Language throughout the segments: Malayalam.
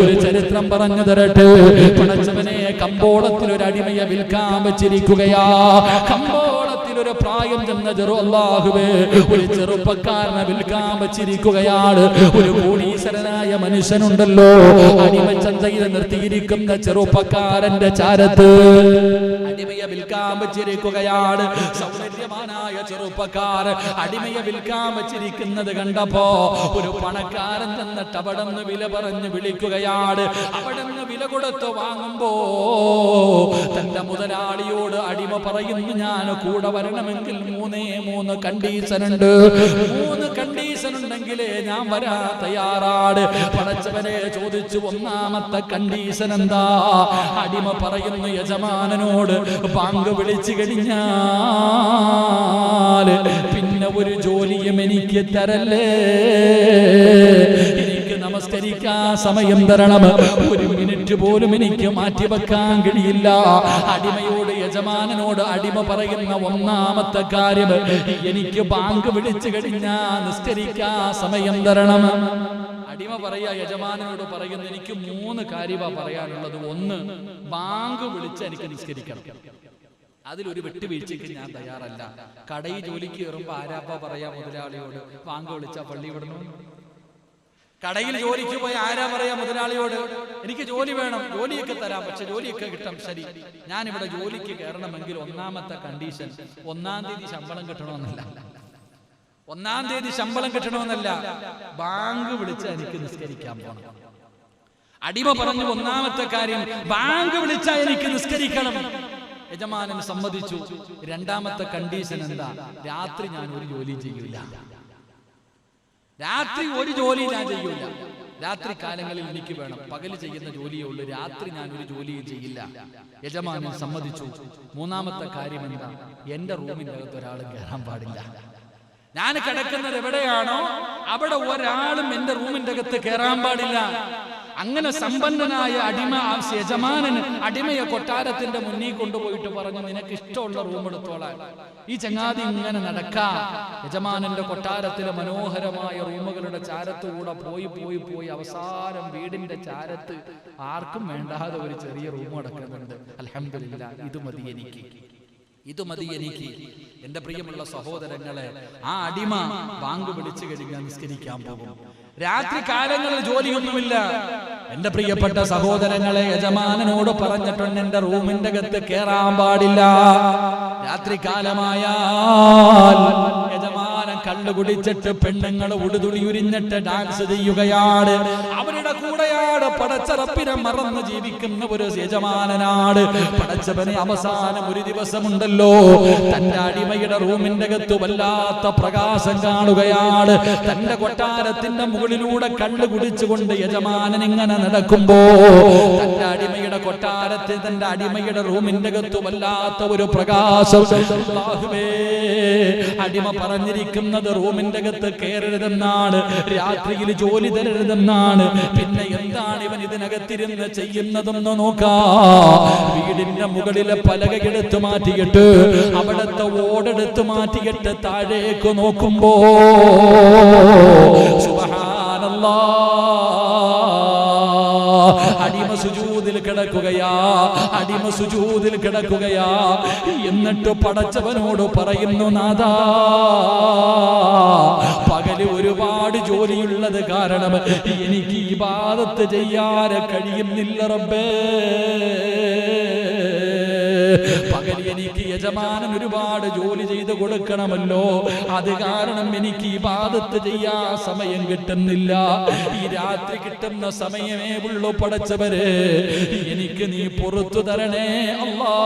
ഒരു ചരിത്രം പറഞ്ഞു തരട്ടെ. പണച്ചവനെ കമ്പോളത്തിൽ ഒരു അടിമയ വിൽക്കാൻ വെച്ചിരിക്കുകയാ. കമ്പോളത്തിൽ ഒരു പ്രായം ചെന്ന ചെറു അള്ളാഹുവേ ഒരു ചെറുപ്പക്കാരനെ വിൽക്കാൻ വെച്ചിരിക്കുകയാണ്. ഒരു കോടീശ്വരനായ മനുഷ്യനുണ്ടല്ലോ. അടിമച്ചന്തയിൽ നിർത്തിയിരിക്കുന്ന ചെറുപ്പക്കാരന്റെ ചാരത്ത് അടിമയെ വിൽക്കാൻ വെച്ചിരിക്കുകയാണ്. സൗന്ദര്യവാനായ ചെറുപ്പക്കാർ അടിമയെ വിൽക്കാൻ വെച്ചിരിക്കുന്നത് കണ്ടപ്പോ ഒരു പണക്കാരൻ തന്നിട്ട് അവിടെ നിന്ന് വില പറഞ്ഞ് വിളിക്കുകയാണ്. അവിടെ നിന്ന് വില കൊടുത്ത് വാങ്ങുമ്പോ തന്റെ മുതലാളിയോട് അടിമ പറയുന്നു ഞാൻ കൂടെ വരണമെങ്കിൽ മൂന്നേ മൂന്ന് കണ്ടീഷൻ ഉണ്ട് മൂന്ന് കണ്ടീഷൻ ഉണ്ടെങ്കിലേ ഞാൻ വരാ തയ്യാറാണ്. പടച്ചവനെ ചോദിച്ചു ഒന്നാമത്തെ കണ്ടീഷൻ എന്താ അടിമ പറയുന്നു യജമാനനോട് പങ്ക് വിളിച്ചു കഴിഞ്ഞാൽ പിന്നെ ഒരു ജോലിയും എനിക്ക് തരല്ലേ? നമസ്കരിക്കാൻ സമയം തരണം. ഒരു മിനിറ്റ് പോലും എനിക്ക് മാറ്റി വെക്കാൻ കഴിയില്ല. അടിമയോട് യജമാനനോട് അടിമ പറയുന്ന ഒന്നാമത്തെ കാര്യം എനിക്ക് ബാങ്ക് വിളിച്ചു കഴിഞ്ഞാ നിസ്കരിക്കാ സമയം തരണം. അടിമ പറയാ യജമാനനോട് പറയുന്ന എനിക്ക് മൂന്ന് കാര്യമാ പറയാനുള്ളത്. ഒന്ന് ബാങ്ക് വിളിച്ച് എനിക്ക് നിസ്കരിക്കണം. അതിലൊരു വിട്ടുവീഴ്ചയ്ക്ക് ഞാൻ തയ്യാറല്ല. കടയിൽ ജോലിക്ക് കയറുമ്പോ ആരാപ്പ പറയാ മുതലാളിയോട്? ബാങ്ക് വിളിച്ചാ പള്ളി വിടണം. കടയിൽ ജോലിക്ക് പോയി ആരാ പറയാ മുതലാളിയോട്? എനിക്ക് ജോലി വേണം. ജോലിയൊക്കെ തരാം. പക്ഷെ ജോലിയൊക്കെ കിട്ടാം. ശരി. ഞാൻ ഇവിടെ ജോലിക്ക് കയറണമെങ്കിൽ ഒന്നാമത്തെ കണ്ടീഷൻ ഒന്നാം തീയതി ശമ്പളം കിട്ടണമെന്നല്ല. ഒന്നാം തീയതി ശമ്പളം കിട്ടണമെന്നല്ല. ബാങ്ക് വിളിച്ച് എനിക്ക് നിസ്കരിക്കാൻ പോകണം അടിമ പറഞ്ഞു ഒന്നാമത്തെ കാര്യം ബാങ്ക് വിളിച്ചാൽ എനിക്ക് നിസ്കരിക്കണം. യജമാനൻ സമ്മതിച്ചു. രണ്ടാമത്തെ കണ്ടീഷൻ എന്താ? രാത്രി ഞാൻ ഒരു ജോലി ചെയ്യൂല. രാത്രി ഒരു ജോലി ഞാൻ ചെയ്യൂല. രാത്രി കാലങ്ങളിൽ എനിക്ക് വേണം. പകൽ ചെയ്യുന്ന ജോലിയേ ഉള്ളൂ. രാത്രി ഞാൻ ഒരു ജോലിയും ചെയ്യില്ല. യജമാനൻ സമ്മതിച്ചു. മൂന്നാമത്തെ കാര്യം എന്താ? എന്റെ റൂമിന്റെ അകത്ത് ഒരാൾ കയറാൻ പാടില്ല. ഞാൻ കിടക്കുന്നത് എവിടെയാണോ? അവിടെ ഒരാളും എന്റെ റൂമിന്റെ അകത്ത് കയറാൻ പാടില്ല. അങ്ങനെ സമ്പന്നനായ അടിമ യജമാനന് അടിമയെ കൊട്ടാരത്തിന്റെ മുന്നിൽ കൊണ്ടുപോയിട്ട് പറഞ്ഞു നിനക്ക് ഇഷ്ടമുള്ള റൂം എടുത്തോളാൻ ഈ ചങ്ങാതി ഇങ്ങനെ നടക്കാം. യജമാനന്റെ കൊട്ടാരത്തിലെ മനോഹരമായ റൂമുകളുടെ ചാരത്തുകൂടെ പോയി പോയി പോയി അവസാനം വീടിന്റെ ചാരത്ത് ആർക്കും വേണ്ടാതെ ഒരു ചെറിയ റൂം അടക്കുന്നുണ്ട്. അലഹമില്ല ഇത് മതി എനിക്ക്. ഇത് മതി എനിക്ക്. എന്റെ പ്രിയമുള്ള സഹോദരങ്ങളെ ആ അടിമ ബാങ്ക് വിളിച്ചു കഴിഞ്ഞാൽ നിസ്കരിക്കാൻ പോകും. രാത്രി കാലങ്ങളിൽ ജോലിയൊന്നുമില്ല. എന്റെ പ്രിയപ്പെട്ട സഹോദരങ്ങളെ യജമാനനോട് പറഞ്ഞിട്ടുണ്ട് എന്റെ റൂമിന്റെ അകത്ത് കേറാൻ പാടില്ല. രാത്രി കാലമായാൽ യജമാനൻ കള്ളു കുടിച്ചിട്ട് പെണ്ണുങ്ങൾ ഉടുതുളി ഉരിഞ്ഞിട്ട് ഡാൻസ് ചെയ്യുകയാണ്. അവരുടെ കൂടെയാണ് പടച്ചറപ്പിനെ മറന്ന് ജീവിക്കുന്ന ഒരു യജമാനനാണ്. പടച്ചവനെ അവസാനം ഒരു ദിവസമുണ്ടല്ലോ. തന്റെ അടിമയുടെ റൂമിന്റെ അകത്ത് വല്ലാത്ത പ്രകാശം കാണുകയാണ്. തന്റെ കൊട്ടാരത്തിന്റെ മുകളിലൂടെ കണ്ണു കുടിച്ചുകൊണ്ട് യജമാനൻ ഇങ്ങനെ നടക്കുമ്പോ തന്റെ അടിമയുടെ കൊട്ടാരത്തിൽ തന്റെ അടിമയുടെ റൂമിന്റെ അകത്ത് വല്ലാത്ത ഒരു പ്രകാശം. അടിമ പറഞ്ഞിരിക്കുന്നത് റൂമിന്റെ അകത്ത് കയറരുതെന്നാണ്. രാത്രിയിൽ ജോലി തരരുതെന്നാണ്. പിന്നെ എന്താണ് ഇവൻ ഇതിനകത്തിരുന്ന് ചെയ്യുന്നതെന്ന് നോക്കാ. വീടിന്റെ മുകളിലെ പലകയെടുത്ത് മാറ്റിയിട്ട് അവിടത്തെ ഓടെടുത്ത് മാറ്റിയിട്ട് താഴേക്ക് നോക്കുമ്പോ അടിമ സുജൂതിൽ കിടക്കുകയാ അടിമ സുജൂതിൽ കിടക്കുകയാ. എന്നിട്ട് പടച്ചവനോട് പറയുന്നു നാദാ പകൽ ഒരുപാട് ജോലിയുള്ളത് കാരണം എനിക്ക് ഈ പാദത്ത് ചെയ്യാൻ കഴിയുന്നില്ല റബ്ബേ. പകൽ എനിക്ക് യജമാനൻ ഒരുപാട് ജോലി ചെയ്ത് കൊടുക്കണമല്ലോ. അത് കാരണം എനിക്ക് ഈ പാദത്ത് ചെയ്യാൻ സമയം കിട്ടുന്നില്ല. ഈ രാത്രി കിട്ടുന്ന സമയമേ ഉള്ളൂ പടച്ചവര്. എനിക്ക് നീ പുറത്തു തരണേ അല്ലാ.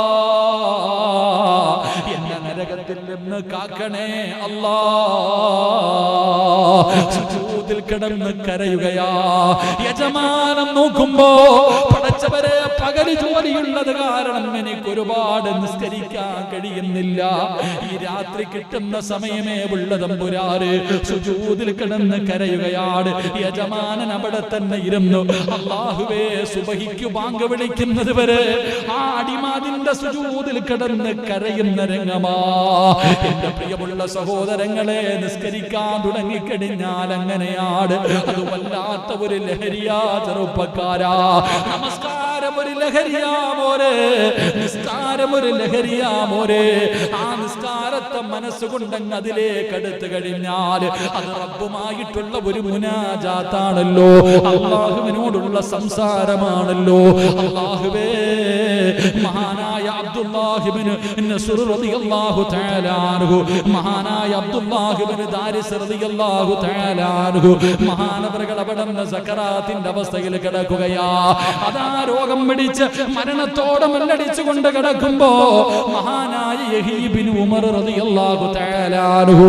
നരകത്തിൽ നിന്ന് കാക്കണേ അല്ലാ. സുജൂദിൽ കിടന്ന് കരയുകയാ. യജമാനം നോക്കുമ്പോ പടച്ചവരെ പകൽ ജോലിയുള്ളത് കാരണം എനിക്ക് ഒരുപാട് നിസ്കരിക്കാൻ കഴിയുന്നില്ല. ഈ രാത്രി കിട്ടുന്ന സമയമേ ഉള്ള പുരാറ് സുജൂതിൽ കിടന്ന് കരയുകയാണ്. യജമാനൻ അവിടെ തന്നെ ഇരുന്നു. അള്ളാഹുവേ സുബഹിക്കു ബാങ്ക് വിളിക്കുന്നത് വരെ ആ അടിമാതിന്റെ സുജൂതിൽ കിടന്ന് കരയുന്ന രംഗമാ. എന്റെ പ്രിയമുള്ള സഹോദരങ്ങളെ നിസ്കരിക്കാൻ തുടങ്ങിക്കഴിഞ്ഞാൽ അങ്ങനെയാണ്. അത് വല്ലാത്ത ഒരു ലഹരിയാ ചെറുപ്പക്കാരാ. നമസ്കാരം. ഒരു ലഹരിയാ മോരെ. നിസ്കാരം ഒരു ലഹരിയാ മോരെ. ആ നിസ്കാരത്തെ മനസ്സുകൊണ്ടങ്ങ് അതിലേക്ക് അടുത്ത് കഴിഞ്ഞാൽ അത് റബ്ബുമായിട്ടുള്ള ഒരു മുനാജാത്താണല്ലോ. അള്ളാഹുവിനോടുള്ള സംസാരമാണല്ലോ. അള്ളാഹുവേ മഹാനായ അബ്ദുല്ലാഹിബിന് നസ്ർ റളിയല്ലാഹു തആല മഹാനായ അബ്ദുല്ലാഹിബിന് ദാരിസ് റളിയല്ലാഹു തആല അൻഹു. മഹാനവറുകൾ അവിടുന്ന് സക്കറാത്തിന്റെ അവസ്ഥയിൽ കിടക്കുകയാ. അതാ രോഗം പിടിച്ച് മരണത്തോടെ മല്ലടിച്ചു കൊണ്ട് കിടക്കുമ്പോ മഹാനായ യഹീബിന് ഉമർ റളിയല്ലാഹു തആല അൻഹു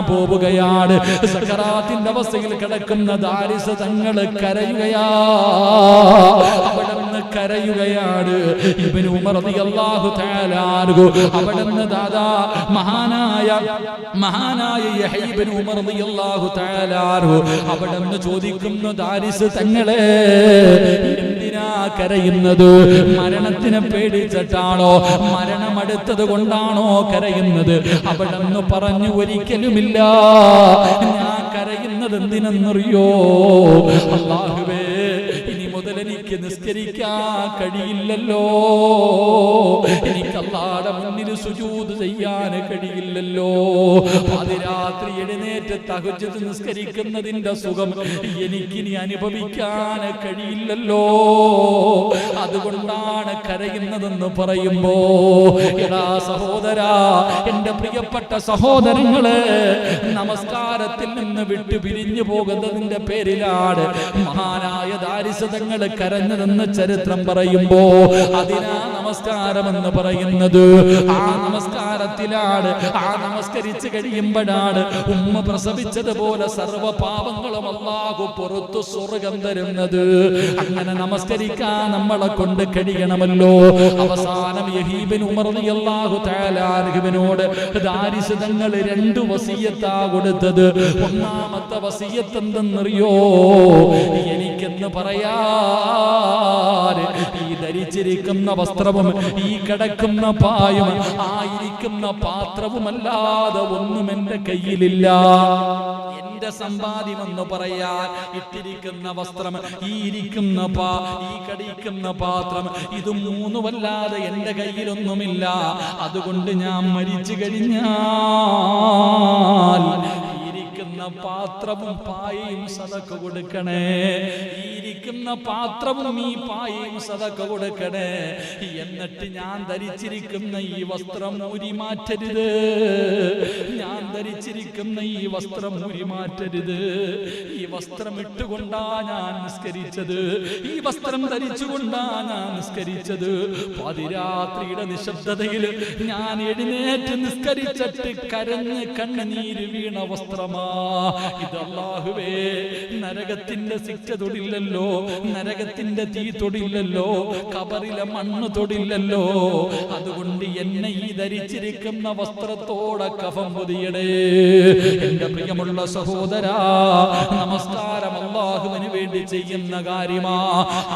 പോവുകയാണ്. സക്കറാത്തിന്റെ അവസ്ഥയിൽ കിടക്കുന്ന ദാരിസ തങ്ങൾ കരയുകയാ. കരയുകയാണ്. ഇബ്നു ഉമർ ദാദാ മഹാനായ മഹാനായ ഉമർ അൻഹു. അവിടുന്ന് ചോദിക്കുന്നു ദാരിസ് തങ്ങളെ എന്തിനാ കരയുന്നത്? മരണത്തിനെ പേടിച്ചിട്ടാണോ? മരണം അടുത്തത് കൊണ്ടാണോ കരയുന്നത്? അവിടെന്ന് പറഞ്ഞു ഒരിക്കലുമില്ല. ഞാൻ കരയുന്നത് എന്തിനെന്നറിയോ? അള്ളാഹു നിസ്കരിക്കാൻ കഴിയില്ലല്ലോ. എനിക്ക് അള്ളാടെ മുന്നിൽ സുജൂത് ചെയ്യാൻ കഴിയില്ലല്ലോ. പാതിരാത്രി എഴുന്നേറ്റ് തഹജ്ജുദ് നിസ്കരിക്കുന്നതിന്റെ സുഖം എനിക്കിനി അനുഭവിക്കാൻ കഴിയില്ലല്ലോ. അതുകൊണ്ടാണ് കരയുന്നതെന്ന് പറയുമ്പോ എടാ സഹോദര എന്റെ പ്രിയപ്പെട്ട സഹോദരങ്ങൾ നമസ്കാരത്തിൽ നിന്ന് വിട്ടു പിരിഞ്ഞു പോകുന്നതിന്റെ പേരിലാണ് മഹാനായ ദാരിസതങ്ങൾ കരഞ്ഞതെന്ന് ചരിത്രം പറയുമ്പോ അതിനാ നമസ്കാരം എന്ന് പറയുന്നത്. ആ നമസ്കാരത്തിലാണ് ആ നമസ്കരിച്ച് കഴിയുമ്പോഴാണ് ഉമ്മ പ്രസവിച്ചതുപോലെ സർവ പാപങ്ങളും അള്ളാഹു പുറത്തു സ്വർഗം തരുന്നത്. അങ്ങനെ നമസ്കരിക്കാൻ നമ്മളെ കൊണ്ട് കഴിയണമല്ലോ. അവസാനം യഹീബിൻ ഉമർ അള്ളാഹു താലാർഹുവിനോട് ദാരിശതങ്ങൾ രണ്ടു വസീയത്താ കൊടുത്തത്. ഒന്നാമത്തെ വസീയത്ത് എന്തെന്നറിയോ എനിക്കെന്ന് പറയാറ് ഈ ധരിച്ചിരിക്കുന്ന വസ്ത്രവും ഈ കിടക്കുന്ന പായും ആയിരിക്കുന്ന പാത്രവുമല്ലാതെ ഒന്നും എന്റെ കയ്യിലില്ല. എന്റെ സമ്പാദ്യം എന്ന് പറയാൻ ഇട്ടിരിക്കുന്ന വസ്ത്രം ഈ ഇരിക്കുന്ന പാ ഈ കടിക്കുന്ന പാത്രം ഇത് മൂന്നുമല്ലാതെ എന്റെ കയ്യിലൊന്നുമില്ല. അതുകൊണ്ട് ഞാൻ മരിച്ചു കഴിഞ്ഞാൽ ഇരിക്കുന്ന പാത്രവും പായയും സതക്ക് കൊടുക്കണേ. ഇരിക്കുന്ന പാത്രവും ഈ പായയും സതക്ക് കൊടുക്കണേ. എന്നിട്ട് ഞാൻ ധരിച്ചിരിക്കുന്ന ഈ വസ്ത്രം ഊരി മാറ്റരുത്. ഞാൻ ധരിച്ചിരിക്കുന്ന ഈ വസ്ത്രം ഊരി മാറ്റരുത്. ഈ വസ്ത്രം ഇട്ടുകൊണ്ടാ ഞാൻ നിസ്കരിച്ചത്. ഈ വസ്ത്രം ധരിച്ചുകൊണ്ടാ ഞാൻ നിസ്കരിച്ചത്. പതിരാത്രിയുടെ നിശബ്ദതയിൽ ഞാൻ എഴുന്നേറ്റ് നിസ്കരിച്ചിട്ട് കരഞ്ഞ് കണ്ണുനീര് വീണ വസ്ത്രമാ. ഇത് അള്ളാഹുവേ നരകത്തിന്റെ ശിക്ഷ തൊടില്ലല്ലോ നരകത്തിന്റെ തീ തൊടില്ലല്ലോ കബറിലെ മണ്ണ് തൊടില്ലല്ലോ. അതുകൊണ്ട് എന്നെ ഈ ധരിച്ചിരിക്കുന്ന വസ്ത്രത്തോടെ കഫം പൊതിയടേ. എന്റെ പ്രിയമുള്ള സഹോദരാ നമസ്കാരം അള്ളാഹുവിന് വേണ്ടി ചെയ്യുന്ന കാര്യമാ.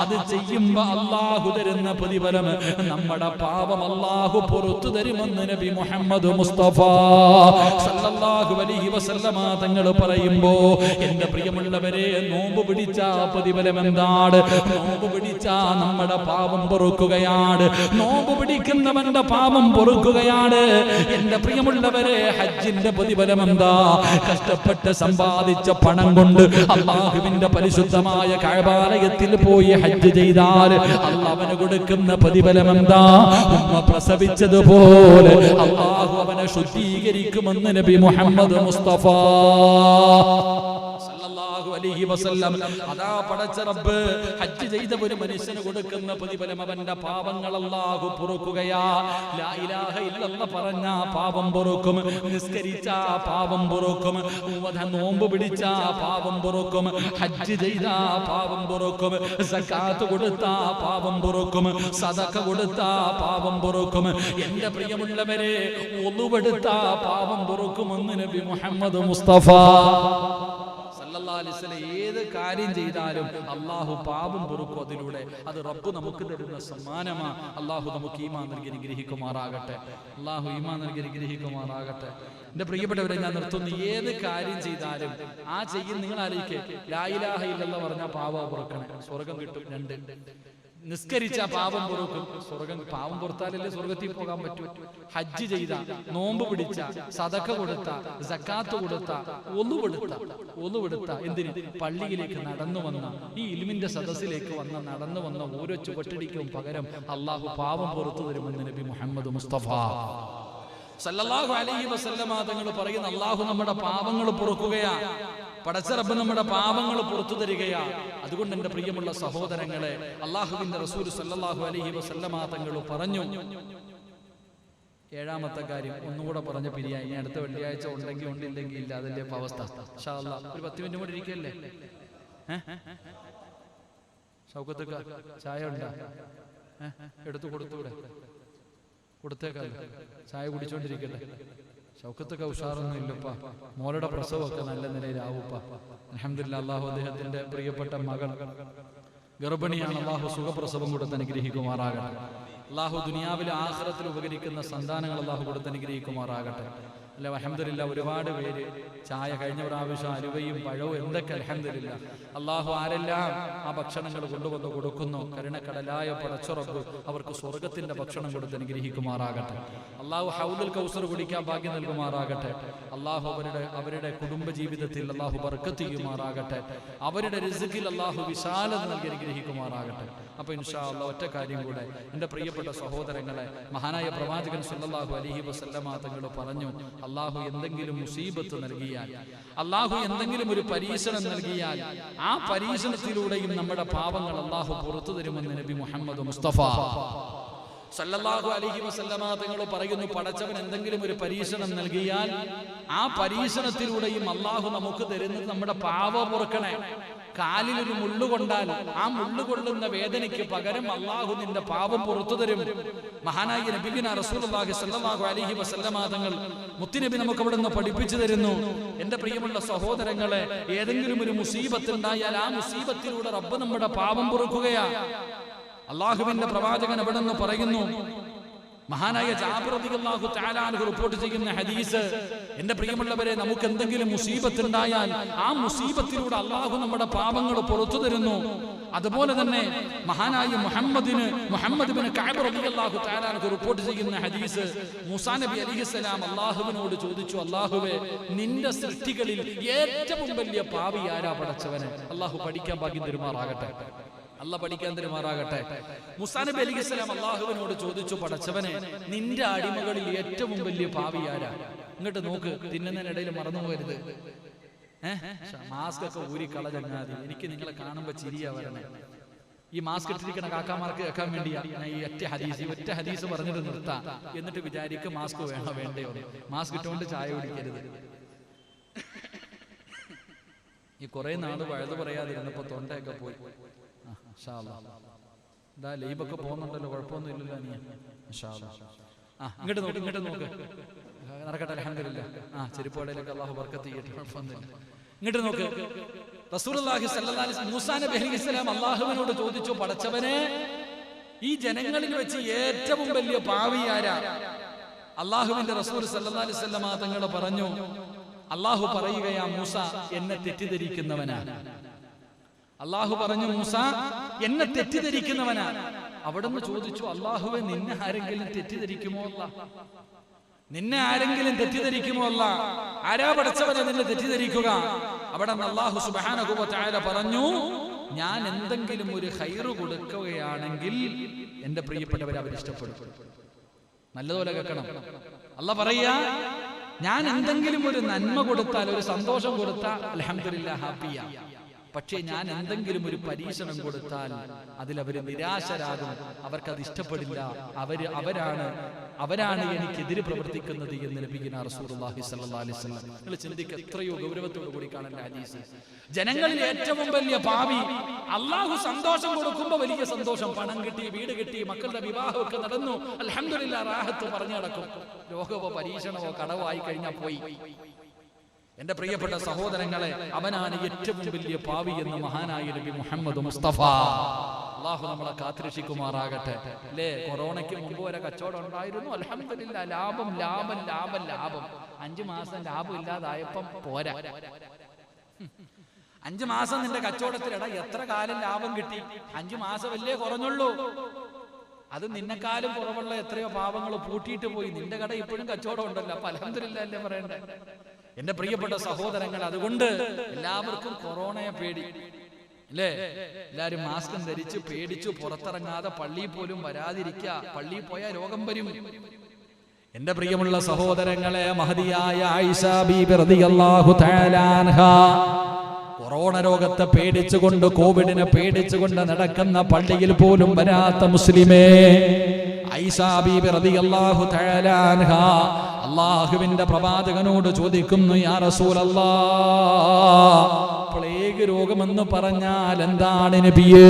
അത് ചെയ്യുമ്പോ അള്ളാഹു തരുന്ന പ്രതിഫലം നമ്മുടെ പാപം അള്ളാഹു പുറത്തു തരുമെന്ന് നബി മുഹമ്മദ് മുസ്തഫ സല്ലല്ലാഹു അലൈഹി വസല്ലമ തങ്ങൾ പറയുമ്പോ എന്റെ പ്രിയമുള്ളവരെ നോമ്പ് പിടിച്ച പ്രതിഫലം എന്താണ് നോമ്പ് പിടിച്ച നമ്മുടെ പാപം പൊറുക്കുകയാണ്. നോമ്പ് പിടിക്കുന്നവന്റെ പാപം പൊറുക്കുകയാണ്. എന്റെ പ്രിയമുള്ളവരെ ഹജ്ജിന്റെ പ്രതിഫലം എന്താ കഷ്ടപ്പെട്ട് സമ്പാദിച്ച പണം കൊണ്ട് അള്ളാഹുവിന്റെ പരിശുദ്ധമായ കഴബാലയത്തിൽ പോയി ഹജ്ജ് ചെയ്താൽ അള്ളാഹ് കൊടുക്കുന്ന പ്രതിഫലം എന്താ ഉമ്മ പ്രസവിച്ചതുപോലെ അള്ളാഹു അവനെ ശുദ്ധീകരിക്കുമെന്ന് നബി മുഹമ്മദ് മുസ്തഫ സല്ലല്ലാഹു അലൈഹി വസല്ലം. അതാ പടച്ച റബ്ബ് ഹജ്ജ് ചെയ്ത ഒരു മനുഷ്യന് കൊടുക്കുന്ന പ്രതിഫലം അവന്റെ പാപങ്ങൾ അല്ലാഹു പൊറുക്കുകയാ. ലാ ഇലാഹ ഇല്ലല്ല പറഞ്ഞ പാപം പൊറുക്കും. നിസ്കരിച്ച പാപം പൊറുക്കും. നോമ്പ് പിടിച്ച പാപം പൊറുക്കും. ഹജ്ജ് ചെയ്ത പാപം പൊറുക്കും. സക്കാത്ത് കൊടുത്ത പാപം പൊറുക്കും. സദക്ക കൊടുത്ത പാപം പൊറുക്കും. എന്റെ പ്രിയമുള്ളവരെ ഒന്നുപെടുത്ത പാപം പൊറുക്കുമെന്ന് നബി മുഹമ്മദ് മുസ്തഫ. വസല്ലം ഏത് കാര്യം ചെയ്താലും അള്ളാഹു പാപം പൊറുക്കും അതിലൂടെ. അത് റബ്ബ് നമുക്ക് തരുന്ന സമ്മാനമാ. അള്ളാഹു നമുക്ക് ഈമാൻ നൽകി അനുഗ്രഹിക്കുമാറാകട്ടെ. അള്ളാഹു ഈമാൻ നൽകി അനുഗ്രഹിക്കുമാറാകട്ടെ. എന്റെ പ്രിയപ്പെട്ടവരെ ഞാൻ നിർത്തുന്നു. ഏത് കാര്യം ചെയ്താലും ആ ചെയ്യും നിങ്ങൾ ആലോചിക്കേ ലായിലാഹ ഇല്ലെന്ന് പറഞ്ഞാൽ പാവ പൊറുക്കണേ. സ്വർഗം കിട്ടും രണ്ട്. നിസ്കരിച്ച പാപം പുറക്കും സ്വർഗം പാവം പുറത്താലല്ലേ സ്വർഗത്തിൽ പോകാൻ പറ്റും. ഹജ്ജ് ചെയ്ത നോമ്പ് പിടിച്ച സതക്ക കൊടുത്ത സക്കാത്ത് കൊടുത്ത ഒന്നു കൊടുത്ത ഒന്നു കൊടുത്ത എന്തിന്? പള്ളിയിലേക്ക് നടന്നു വന്ന ഈ ഇൽമിന്റെ സദസ്സിലേക്ക് വന്ന നടന്നു വന്ന ഓരോ ചുവട്ടടിക്കും പകരം അള്ളാഹു പാവം പുറത്തു തരുമെന്ന് നബി മുഹമ്മദ് മുസ്തഫ. സല്ലല്ലാഹു അലൈഹി വസല്ലമ തങ്ങൾ പറയുന്ന അള്ളാഹു നമ്മുടെ പാപങ്ങൾ പൊറുക്കുകയാ പടച്ചറബ് നമ്മുടെ പാപങ്ങൾ പുറത്തു തരികയാ. അതുകൊണ്ട് എന്റെ പ്രിയമുള്ള സഹോദരങ്ങളെ അള്ളാഹുവിന്റെ റസൂൽ സല്ലാഹു അലഹി വസല്ലമാതങ്ങൾ പറഞ്ഞു. ഏഴാമത്തെ കാര്യം ഒന്നുകൂടെ പറഞ്ഞ പിരിയാ. ഇനി അടുത്ത വെള്ളിയാഴ്ച ഉണ്ടെങ്കിൽ ഉണ്ടെങ്കിൽ ഇല്ല അതല്ലേ അവസ്ഥ. ഒരു പത്ത് മിനിറ്റ് കൂടെ ഇരിക്കല്ലേ? ഷൗക്കത്തൊക്കെ ചായ ഉണ്ടാ എടുത്തു കൊടുത്തൂടെ? കൊടുത്തേക്കാല്ലോ ചായ കുടിച്ചോണ്ടിരിക്കട്ടെ. ഷൗക്കത്തൊക്കെ ഉഷാറൊന്നും ഇല്ലപ്പ. മോളുടെ പ്രസവമൊക്കെ നല്ല നിലയിലാവൂപ്പ. അലഹമില്ല അള്ളാഹു അദ്ദേഹത്തിന്റെ പ്രിയപ്പെട്ട മകൾ. ഗർഭിണിയാണ് അള്ളാഹു സുഖപ്രസവം കൊടുത്ത് അനുഗ്രഹിക്കുമാറാകട്ടെ. അള്ളാഹു ദുനിയാവിലെ ആഹ്റത്തിൽ ഉപകരിക്കുന്ന സന്താനങ്ങൾ അള്ളാഹു കൊടുത്ത് അനുഗ്രഹിക്കുമാറാകട്ടെ. അല്ല അലഹമില്ല ഒരുപാട് പേര് ചായ കഴിഞ്ഞ പ്രാവശ്യം അരുവയും പഴവും എന്തൊക്കെ അലഹമില്ല അള്ളാഹു ആരെല്ലാം ആ ഭക്ഷണങ്ങൾ കൊണ്ടുവന്ന് കൊടുക്കുന്നു? കരുണക്കടലായ പടച്ചുറപ്പ് അവർക്ക് സ്വർഗത്തിന്റെ ഭക്ഷണം കൊടുത്ത് അനുഗ്രഹിക്കുമാറാകട്ടെ. അള്ളാഹു ഹൗദുൽ കൗസർ കുടിക്കാൻ ഭാഗ്യം നൽകുമാറാകട്ടെ. അള്ളാഹു അവരുടെ അവരുടെ കുടുംബ ജീവിതത്തിൽ അള്ളാഹു ബർക്കത്ത് ചെയ്യുമാറാകട്ടെ. അവരുടെ റിസുക്കിൽ അള്ളാഹു വിശാലത നൽകി അനുഗ്രഹിക്കുമാറാകട്ടെ. അപ്പൊ ഇൻഷാ അള്ളാഹ് ഒറ്റ കാര്യം കൂടെ. എന്റെ പ്രിയപ്പെട്ട സഹോദരങ്ങളെ മഹാനായ പ്രവാചകൻ സല്ലാഹു അലഹി വസല്ലമ തങ്ങൾ പറഞ്ഞു അള്ളാഹു എന്തെങ്കിലും മുസീബത്ത് നൽകിയാൽ അള്ളാഹു എന്തെങ്കിലും ഒരു പരീക്ഷണം നൽകിയാൽ ആ പരീക്ഷണത്തിലൂടെയും നമ്മുടെ പാവങ്ങൾ അള്ളാഹു പുറത്തു തരുമെന്ന് നബി മുഹമ്മദ് മുസ്തഫ. സല്ലല്ലാഹു അലഹി വസല്ലമ തങ്ങൾ പറയുന്നു പടച്ചവൻ എന്തെങ്കിലും ഒരു പരീക്ഷണം നൽകിയാൽ ആ പരീക്ഷണത്തിലൂടെയും അള്ളാഹു നമുക്ക് തരുന്നത് നമ്മുടെ പാവ പുറക്കണേ. കാലിൽ ഒരു മുള്ളു കൊണ്ടാൽ ആ മുള്ളു കൊള്ളുന്ന വേദനയ്ക്ക് പകരം അള്ളാഹു നിന്റെ പാപം പുറത്തു തരും. മഹാനായ നബിബിന റസൂലുള്ളാഹി സ്വല്ലല്ലാഹു അലൈഹി വസല്ലമ തങ്ങൾ മുത്തുനബി നമുക്ക് അവിടെ നിന്ന് പഠിപ്പിച്ചു തരുന്നു. എന്റെ പ്രിയമുള്ള സഹോദരങ്ങളെ ഏതെങ്കിലും ഒരു മുസീബത്ത് ഉണ്ടായാൽ ആ മുസീബത്തിലൂടെ റബ്ബ് നമ്മുടെ പാപം പൊറുക്കുകയാ. അള്ളാഹുവിന്റെ പ്രവാചകൻ അവിടെ നിന്ന് പറയുന്നു? മഹാനായ റളിയല്ലാഹു തആല റിപ്പോർട്ട് ചെയ്യുന്ന ഹദീസ് എന്റെ പ്രിയമുള്ളവരെ നമുക്ക് എന്തെങ്കിലും മുസീബത്ത് ഉണ്ടായാൽ ആ മുസീബത്തിലൂടെ അള്ളാഹു നമ്മുടെ പാപങ്ങൾ പുറത്തു തരുന്നു. അതുപോലെ തന്നെ മഹാനായ മുഹമ്മദിന് മുഹമ്മദ് ബിൻ കഅബ് റളിയല്ലാഹു തആല റിപ്പോർട്ട് ചെയ്യുന്ന ഹദീസ് മുസാ നബി അലിഹിസ്സലാം അള്ളാഹുവിനോട് ചോദിച്ചു അള്ളാഹുവേ നിന്റെ സൃഷ്ടികളിൽ ഏറ്റവും വലിയ പാവി ആരാ പടച്ചവനെ? അള്ളാഹു പഠിക്കാൻ ഭാഗ്യം തരുമാറാകട്ടെ. അല്ല പഠിക്കാൻ തരുമാറാകട്ടെ. മുസാനബി ഇസ്ലാം അള്ളാഹുവിനോട് ചോദിച്ചു പടച്ചവനെ നിന്റെ അടിമകളിൽ ഏറ്റവും വലിയ ഭാവി ആരാ? ഇങ്ങോട്ട് നോക്ക് തിന്നുന്നതിനിടയിൽ മറന്നു പോകരുത് മാസ്ക് ഒക്കെ ഊരി കളഞ്ഞാതി എനിക്ക് നിങ്ങളെ കാണുമ്പോ ചിരിയാ വരണേ. ഈ മാസ്ക് ഇട്ടിരിക്കണ കാക്കാമാർക്ക് കേൾക്കാൻ വേണ്ടിയാ. ഞാൻ ഈ ഒറ്റ ഹദീസ് ഒറ്റ ഹദീസ് പറഞ്ഞിട്ട് നിർത്താം. എന്നിട്ട് വിചാരിക്ക് മാസ്ക് വേണോ വേണ്ടയോ മാസ്ക് ഇട്ടുകൊണ്ട് ചായ കുടിക്കരുത്. ഈ കുറെ നാൾ വഴുതു പറയാതിരുന്നപ്പോ തൊണ്ടയൊക്കെ പോയി. ദാ ലൈബൊക്കെ പോകുന്നുണ്ടല്ലോ കുഴപ്പമൊന്നും ഇല്ലല്ലോ നീ. ആ ഇങ്ങോട്ട് നോക്ക് ഇങ്ങോട്ട് നോക്ക്. നടക്കട്ടെ അലഹമില്ല ആ ചെരുപ്പോടയിലൊക്കെ അള്ളാഹു ബർക്കത്ത് ചെയ്യട്ടെ കുഴപ്പമൊന്നുമില്ല. ഇങ്ങോട്ട് നോക്ക്. വസല്ലം മൂസാ നബി സ്വലാം അള്ളാഹുവിനോട് ചോദിച്ചു പടച്ചവനെ ഈ ജനങ്ങളിൽ വെച്ച് ഏറ്റവും വലിയ പാവി ആരാ? അള്ളാഹുവിന്റെ റസൂൽ സല്ലി വസല്ലം തങ്ങൾ പറഞ്ഞു അള്ളാഹു പറയുകയാ മൂസ എന്നെ തെറ്റിദ്ധരിക്കുന്നവനാ. അള്ളാഹു പറഞ്ഞു മൂസ എന്നെ തെറ്റിദ്ധരിക്കുന്നവനാ. അവിടുന്ന് ചോദിച്ചു അള്ളാഹുവെ നിന്നെ ആരെങ്കിലും തെറ്റിദ്ധരിക്കുമോ അല്ല? നിന്നെ ആരെങ്കിലും തെറ്റിദ്ധരിക്കുമോ അല്ല? ആരാ പഠിച്ചവനെ നിന്നെ തെറ്റിദ്ധരിക്കുക? അവിടെ അള്ളാഹു വ പറഞ്ഞു ഞാൻ എന്തെങ്കിലും ഒരു ഹൈറ് കൊടുക്കുകയാണെങ്കിൽ എന്റെ പ്രിയപ്പെട്ടവരെ അവർ ഇഷ്ടപ്പെടും. നല്ലതുപോലെ കേൾക്കണം. അല്ല പറയാ ഞാൻ എന്തെങ്കിലും ഒരു നന്മ കൊടുത്താൽ ഒരു സന്തോഷം കൊടുത്താൽ അലഹമില്ല ഹാപ്പിയാ. പക്ഷേ ഞാൻ എന്തെങ്കിലും ഒരു പരീക്ഷണം കൊടുത്താൽ അതിൽ അവർ നിരാശരാകും. അവർക്കത് ഇഷ്ടപ്പെടില്ല. അവർ അവരാണ് അവരാണ് എനിക്കെതിരെ പ്രവർത്തിക്കുന്നത് എന്ന് ലഭിക്കുന്ന റസൂർഹി വസല്ലം. നിങ്ങൾ ചിന്തിക്കുക എത്രയോ ഗൗരവത്തോടു കൂടി കാണേണ്ട ഹദീസ്. ജനങ്ങളിൽ ഏറ്റവും വലിയ ഭാവി. അള്ളാഹു സന്തോഷം കൊടുക്കുമ്പോൾ വലിയ സന്തോഷം. പണം കിട്ടി വീട് കിട്ടി മക്കളുടെ വിവാഹമൊക്കെ നടന്നു. അലഹമില്ല റാഹത്ത് പറഞ്ഞു നടക്കും. രോഗമോ പരീക്ഷണമോ കടവോ ആയി കഴിഞ്ഞാൽ പോയി. എന്റെ പ്രിയപ്പെട്ട സഹോദരങ്ങളെ അവനാണ് ഏറ്റവും വലിയ പാവി എന്ന് മഹാനായ നബി മുഹമ്മദ് മുസ്തഫ. അള്ളാഹു നമ്മളെ കാത്തിരക്ഷിക്കുമാറാകട്ടെ. അല്ലേ കൊറോണയ്ക്ക് മുമ്പ് വരെ കച്ചവടം ഉണ്ടായിരുന്നു. അലഹമില്ല ലാഭം ലാഭം ലാഭം ലാഭം. അഞ്ചു മാസം ലാഭം ഇല്ലാതായപ്പം പോരാ. അഞ്ചു മാസം നിന്റെ കച്ചവടത്തിലടാ എത്ര കാലം ലാഭം കിട്ടി? അഞ്ചു മാസമല്ലേ കുറഞ്ഞുള്ളൂ. അത് നിന്നെക്കാലും കുറവുള്ള എത്രയോ പാവങ്ങൾ പൂട്ടിയിട്ട് പോയി. നിന്റെ കട ഇപ്പോഴും കച്ചവടം ഉണ്ടല്ലോ. അപ്പൊ അലഹമില്ല അല്ലേ പറയണ്ടേ? എന്റെ പ്രിയപ്പെട്ട സഹോദരങ്ങൾ അതുകൊണ്ട് എല്ലാവർക്കും കൊറോണയെ പേടി. അല്ലേ? എല്ലാരും മാസ്കും ധരിച്ച് പേടിച്ചു പുറത്തിറങ്ങാതെ പള്ളിയിൽ പോലും വരാതിരിക്കുക. പള്ളിയിൽ പോയാൽ രോഗം വരും. എന്റെ പ്രിയമുള്ള സഹോദരങ്ങളെ മഹതിയായ ആയിഷ കൊറോണ രോഗത്തെ പേടിച്ചുകൊണ്ട് കോവിഡിനെ പേടിച്ചുകൊണ്ട് നടക്കുന്ന പള്ളിയിൽ പോലും വരാത്ത മുസ്ലിമേ. അള്ളാഹുവിന്റെ പ്രവാചകനോട് ചോദിക്കുന്നു യാ റസൂലല്ലാ പ്ലേഗ് രോഗമെന്ന് പറഞ്ഞാൽ എന്താണ് നബിയേ?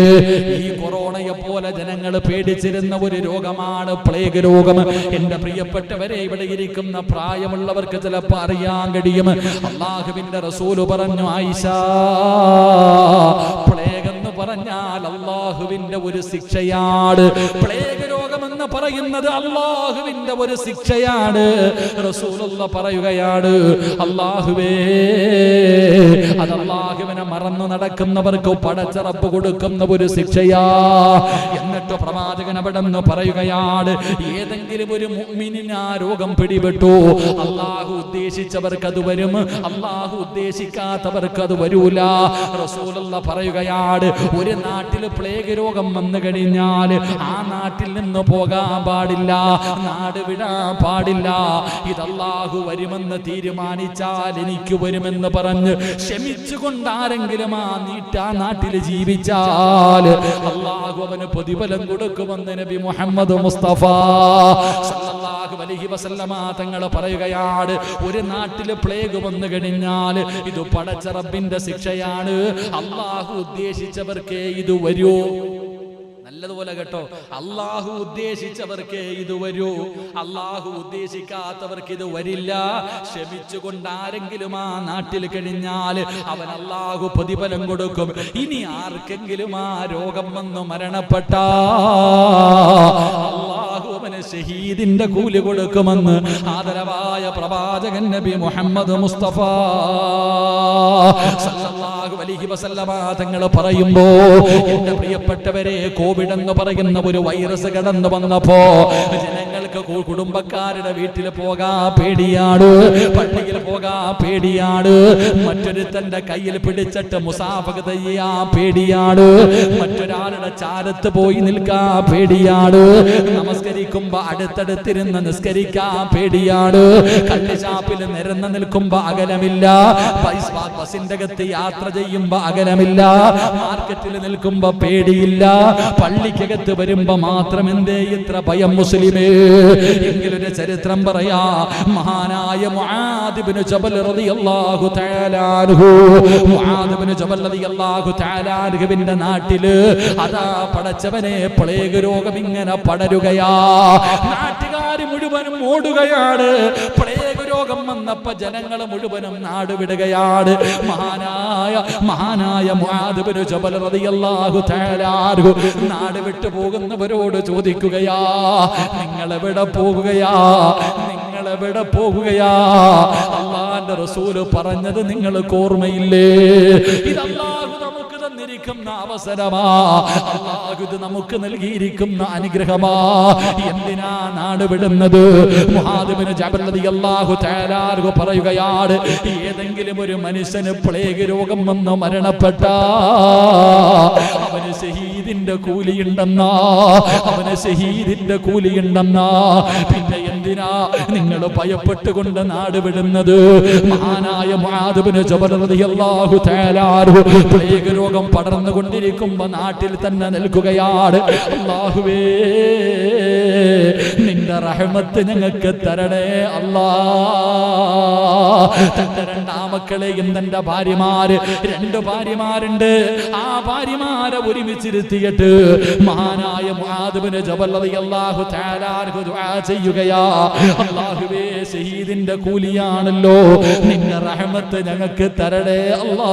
ഈ കൊറോണയെ പോലെ ജനങ്ങൾ പേടിച്ചിരുന്ന ഒരു രോഗമാണ് പ്ലേഗ് രോഗം. എന്റെ പ്രിയപ്പെട്ടവരെ ഇവിടെ ഇരിക്കുന്ന പ്രായമുള്ളവർക്ക് ചിലപ്പോൾ അറിയാൻ കഴിയും. അള്ളാഹുവിന്റെ റസൂൽ പറഞ്ഞു ആയിഷ പ്ലേഗ് എന്ന് പറഞ്ഞാൽ അള്ളാഹുവിന്റെ ഒരു ശിക്ഷയാണ്. പ്ലേഗ് രോഗമെന്ന് പറയുന്നത് അള്ളാഹുവിന്റെ ഒരു ശിക്ഷയാണ്. റസൂലുള്ള പറയുകയാണ് അള്ളാഹുവേ അത് അള്ളാഹുവിനെ മറന്നു നടക്കുന്നവർക്ക് പടച്ചറപ്പ് കൊടുക്കുന്ന ഒരു ശിക്ഷയാ. എന്നിട്ട് പ്രവാചകൻ അവിടെ നിന്ന് പറയുകയാണ് ഏതെങ്കിലും ഒരു മുഅ്മിനിന് ആ രോഗം പിടിപെട്ടു. അള്ളാഹു ഉദ്ദേശിച്ചവർക്ക് അത് വരും. അള്ളാഹു ഉദ്ദേശിക്കാത്തവർക്ക് അത് വരൂല. റസൂലുള്ള പറയുകയാണ് ഒരു നാട്ടിൽ പ്ലേഗ് രോഗം വന്നു കഴിഞ്ഞാൽ ആ നാട്ടിൽ നിന്ന് പോകാൻ പാടില്ല നാട് വിടാൻ പാടില്ല. ഇതല്ലാഹു വരുമെന്ന് തീരുമാനിച്ചാൽ എനിക്ക് വരുമെന്ന് പറഞ്ഞ് ക്ഷമിച്ചുകൊണ്ട് ആരെങ്കിലും ആ നീട്ടാ നാട്ടിൽ ജീവിച്ചാൽ അള്ളാഹു അവന് പ്രതിഫലം കൊടുക്കുമെന്ന് നബി മുഹമ്മദ് മുസ്തഫ അലൈഹി വസല്ലമ തങ്ങൾ പറയുകയാണ്. ഒരു നാട്ടിൽ പ്ലേഗ് വന്നു കഴിഞ്ഞാൽ ഇത് പടച്ച റബ്ബിന്റെ ശിക്ഷയാണ്. അള്ളാഹു ഉദ്ദേശിച്ചവർക്കേ ഇത് വരൂ. നല്ലതുപോലെ കേട്ടോ. അള്ളാഹു ഉദ്ദേശിച്ചവർക്ക് ഇത് വരൂ. അള്ളാഹു ഉദ്ദേശിക്കാത്തവർക്ക് ഇത് വരില്ല. ക്ഷമിച്ചുകൊണ്ട് ആരെങ്കിലും ആ നാട്ടിൽ കഴിഞ്ഞാൽ അവൻ അള്ളാഹു പ്രതിഫലം കൊടുക്കും. ഇനി ആർക്കെങ്കിലും ആ രോഗം വന്ന് മരണപ്പെട്ട അള്ളാഹു അവന് ഷഹീദിന്റെ കൂലി കൊടുക്കുമെന്ന് ആദരവായ പ്രവാചകൻ നബി മുഹമ്മദ് മുസ്തഫ സല്ലല്ലാഹു വസല്ലമ തങ്ങൾ പറയുമ്പോ എന്റെ പ്രിയപ്പെട്ടവരെ കോവിഡ് എന്ന് പറയുന്ന ഒരു വൈറസ് കടന്നു വന്നപ്പോ ജനങ്ങൾക്ക് കു- കുടുംബക്കാരുടെ വീട്ടിൽ പോകാ പേടിയാണ് പള്ളിയിൽ പോകാ പേടിയാണ് മറ്റൊരുത്തന്റെ കയ്യിൽ പിടിച്ചിട്ട് മുസാഫക ചെയ്യാ പേടിയാണ് മറ്റൊരാളുടെ ചാരത്ത് പോയി നിൽക്കാ പേടിയാണ് നമസ്കരിക്കുമ്പോ അടുത്തടുത്തിരുന്ന് നിസ്കരിക്കാ പേടിയാണ് കള്ളിഷാപ്പിൽ നിരന്ന് നിൽക്കുമ്പോ അകലമില്ല ബസ്- ബസിന്റെ അകത്ത് യാത്ര ചെയ്യുമ്പോ അകലമില്ല മാർക്കറ്റിൽ നിൽക്കുമ്പോ പേടിയില്ല പള്ളിക്കകത്ത് വരുമ്പോ മാത്രം എന്തേ ഇത്ര ഭയം മുസ്ലിമേ? എങ്കിലൊരു ചരിത്രം പറയാ. മഹാനായ മുആദിബ്നു ജബൽ റളിയല്ലാഹു തആല അൻഹു. മുആദിബ്നു ജബൽ റളിയല്ലാഹു തആല അൻഹുവിന്റെ നാട്ടിൽ അതാ പടച്ചവനെ പ്ലേഗ് രോഗം ഇങ്ങനെ പടരുകയാ. നാട്ടുകാർ മുഴുവനും ഓടുകയാണ്. രോഗം വന്നപ്പോ ജനങ്ങൾ മുഴുവനും നാട് വിടുകയാണ്. മഹാനായ മഹാനായ മുആദിബ്നു ജബൽ റളിയല്ലാഹു തആല അൻഹു നാട് വിട്ടു പോകുന്നവരോട് ചോദിക്കുകയാ നിങ്ങൾ എവിടെ പോകുകയാ നിങ്ങൾ എവിടെ പോകുകയാ അള്ളാന്റെ റസൂൽ പറഞ്ഞത് നിങ്ങൾക്ക് ഓർമ്മയില്ലേ അല്ലാഹു നമുക്ക് തന്നിരിക്കുന്ന അവസരമാ. അള്ളാഹു ഇത് നമുക്ക് നൽകിയിരിക്കുന്ന അനുഗ്രഹമാ. എന്തിനാ നാട് വിടുന്നത്? മുഹാദിബിന് ജബല്ലതി അള്ളാഹു തയ്യാറാകു പറയുകയാണ് ഏതെങ്കിലും ഒരു മനുഷ്യന് പ്ലേഗ് രോഗം വന്ന് മരണപ്പെട്ട അവന് ഷഹീദിന്റെ കൂലിയുണ്ടെന്നാ അവന് ഷഹീദിന്റെ കൂലിയുണ്ടെന്നാ. പിന്നെ എന്തിനാ നിങ്ങൾ ഭയപ്പെട്ടുകൊണ്ട് നാട് വിടുന്നത്? മഹാനായ മാധവന് പ്ലേഗ് രോഗം പടർന്നുകൊണ്ടിരിക്കുമ്പോ നാട്ടിൽ തന്നെ നിൽക്കുകയാണ്. അള്ളാഹുവേ നിന്റെ റഹ്മത്ത് ഞങ്ങൾക്ക് തരണേ അല്ലാ തന്റെ രണ്ടാമക്കളെയും തന്റെ ഭാര്യമാര്? രണ്ട് ഭാര്യമാരുണ്ട്. ആ ഭാര്യമാരെ ഒരുമിച്ചിരുത്തിയിട്ട് മഹാനായ അൻഹു ദുആ ചെയ്യുകയാ. അല്ലാഹുവേ ഷഹീദിന്റെ കൂലിയാണല്ലോ. നിന്റെ റഹമത്ത് ഞങ്ങൾക്ക് തരണേ അല്ലാ.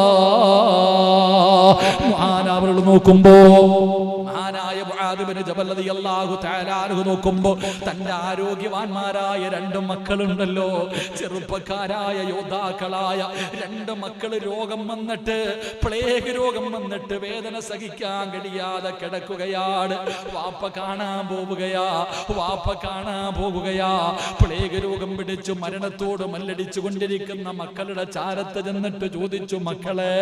അവരോട് നോക്കുമ്പോ മഹാനായ മുആദിബ്നു ജബൽ റളിയല്ലാഹു തആല അൻഹു നോക്കുമ്പോ തന്റെ ആരോഗ്യവാന്മാരായ രണ്ട് മക്കളുണ്ടല്ലോ. ചെറുപ്പക്കാരായ യോദ്ധാക്കളായ രണ്ട് മക്കൾ രോഗം വന്നിട്ട് പ്ലേഗ് രോഗം വന്നിട്ട് വേദന സഹിക്കാൻ കഴിയാതെ കിടക്കുകയാണ്. വാപ്പ കാണാൻ പോവുകയാ വാപ്പ കാണാൻ പോകുകയാ പ്ലേഗ് രോഗം പിടിച്ചു മരണത്തോട് മല്ലടിച്ചു കൊണ്ടിരിക്കുന്ന മക്കളുടെ ചാരത്ത് ചെന്നിട്ട് ചോദിച്ചു മക്കളെ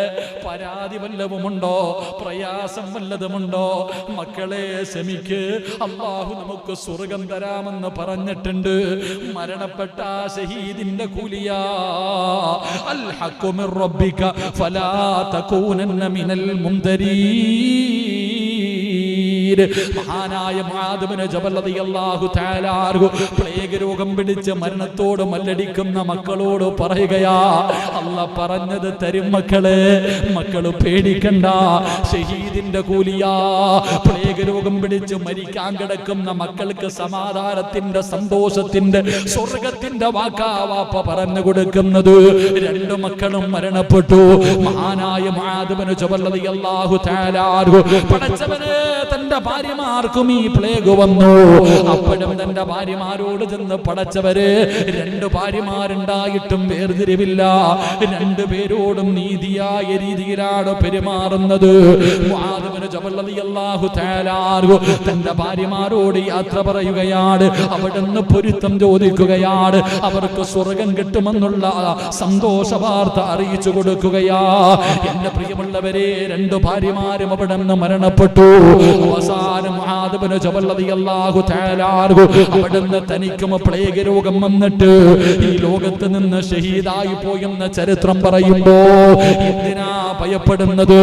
പരാതി വല്ലതുമുണ്ടോ പ്രയാസം വല്ലതുമുണ്ടോ? മക്കളെ ശമിക്ക് അള്ളാഹു നമുക്ക് സ്വർഗം തരാമെന്ന് പറഞ്ഞിട്ടുണ്ട്. മരണപ്പെട്ട ഷഹീദിന്റെ കൂലിയാ. അൽ ഹഖു മിർ റബ്ബിക ഫലാ മിനൽ മുംതരീൻ മഹാനായ മാധവന് തആല അൻഹു പ്ലേഗ് രോഗം പിടിച്ച് മരണത്തോട് മല്ലടിക്കുന്ന മക്കളോട് പറയുകയാ അല്ല പറഞ്ഞത് തരും മക്കളെ മക്കൾ പേടിക്കണ്ട ഷഹീദിന്റെ കൂലിയാ. പ്ലേഗ് രോഗം പിടിച്ച് മരിക്കാൻ കിടക്കുന്ന മക്കൾക്ക് സമാധാനത്തിന്റെ സന്തോഷത്തിന്റെ സ്വർഗത്തിന്റെ വാക്കാവാപ്പ പറഞ്ഞു കൊടുക്കുന്നത്. രണ്ടു മക്കളും മരണപ്പെട്ടു. മഹാനായ മാധവന് റളിയല്ലാഹു തആല അൻഹു പടച്ചവനെ തന്റെ ഭാര്യമാർക്കും ഈ പ്ലേഗ് വന്നു. അപ്പോഴും തന്റെ ഭാര്യമാരോട് ചെന്ന് പടച്ചവര് രണ്ട് ഭാര്യമാരുണ്ടായിട്ടും വേർതിരിവില്ല. രണ്ടു പേരോടും നീതിയായ രീതിയിലാണ് പെരുമാറുന്നത്. തന്റെ ഭാര്യമാരോട് യാത്ര പറയുകയാണ്. അവിടുന്ന് പൊരുത്തം ചോദിക്കുകയാണ്. അവർക്ക് സ്വർഗം കിട്ടുമെന്നുള്ള സന്തോഷ വാർത്ത അറിയിച്ചു കൊടുക്കുകയാ. എന്റെ പ്രിയമുള്ളവരെ രണ്ട് ഭാര്യമാരും അവിടെ നിന്ന് മരണപ്പെട്ടു അൻഹു അവിടുന്ന് തനിക്കും പ്ലേഗ് രോഗം വന്നിട്ട് ഈ ലോകത്ത് നിന്ന് ഷഹീദായി പോയെന്ന ചരിത്രം പറയുമ്പോ എന്തിനാ ഭയപ്പെടുന്നത്?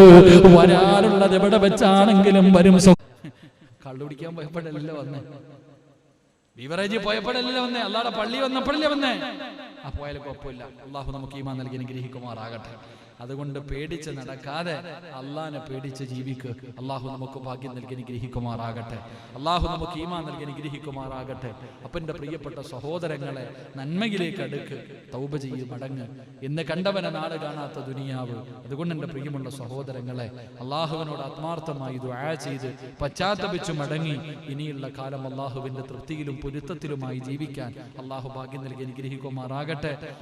വരാനുള്ളത് എവിടെ വെച്ചാണെങ്കിലും വരും. കള്ളുപിടിക്കാൻ ഭയപ്പെടല്ല വന്നേ. ബീവറേജ് പോയപ്പോഴല്ലേ വന്നേ. അല്ലാടെ പള്ളി വന്നപ്പോഴല്ലേ വന്നേ. ആ പോയാലും കുഴപ്പമില്ല. അള്ളാഹു നമുക്ക് ഈമാൻ നൽകി അനുഗ്രഹിക്കുമാറാകട്ടെ. അതുകൊണ്ട് പേടിച്ച് നടക്കാതെ അള്ളാഹിനെ പേടിച്ച് ജീവിക്കുക അള്ളാഹു നമുക്ക് ഭാഗ്യം നൽകി അനുഗ്രഹിക്കുമാറാകട്ടെ. അള്ളാഹു നമുക്ക് ഈമാൻ നൽകി അനുഗ്രഹിക്കുമാറാകട്ടെ. അപ്പന്റെ പ്രിയപ്പെട്ട സഹോദരങ്ങളെ നന്മയിലേക്ക് അടുക്ക് തൗബ ചെയ്യും മടങ്ങ്. എന്ന് കണ്ടവനെ നാട് കാണാത്ത ദുനിയാവ്. അതുകൊണ്ട് എന്റെ പ്രിയമുള്ള സഹോദരങ്ങളെ അള്ളാഹുവിനോട് ആത്മാർത്ഥമായി ദുആ ചെയ്ത് പശ്ചാത്തപിച്ചു മടങ്ങി. ഇനിയുള്ള കാലം അള്ളാഹുവിന്റെ തൃപ്തിയിലും പൊരുത്തത്തിലുമായി ജീവിക്കാൻ അള്ളാഹു ഭാഗ്യം നൽകി അനുഗ്രഹിക്കുമാറാകട്ടെ.